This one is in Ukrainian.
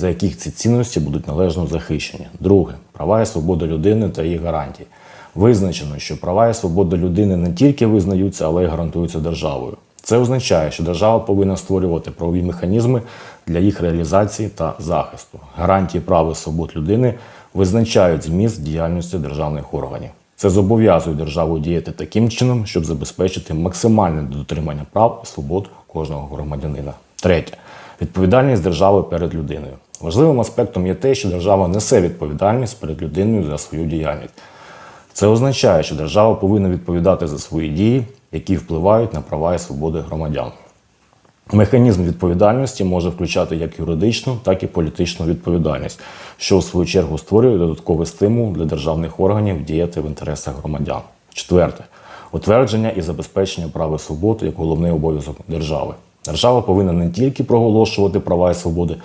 за яких ці цінності будуть належно захищені. Друге права і свобода людини та її гарантії. Визначено, що права і свобода людини не тільки визнаються, але й гарантуються державою. Це означає, що держава повинна створювати правові механізми для їх реалізації та захисту. Гарантії прав і свобод людини визначають зміст діяльності державних органів. Це зобов'язує державу діяти таким чином, щоб забезпечити максимальне дотримання прав і свобод кожного громадянина. Третє відповідальність держави перед людиною. Важливим аспектом є те, що держава несе відповідальність перед людиною за свою діяльність. Це означає, що держава повинна відповідати за свої дії, які впливають на права і свободи громадян. Механізм відповідальності може включати як юридичну, так і політичну відповідальність, що в свою чергу створює додатковий стимул для державних органів діяти в інтересах громадян. Четверте утвердження і забезпечення прав і свобод як головний обов'язок держави. Держава повинна не тільки проголошувати права і свободи,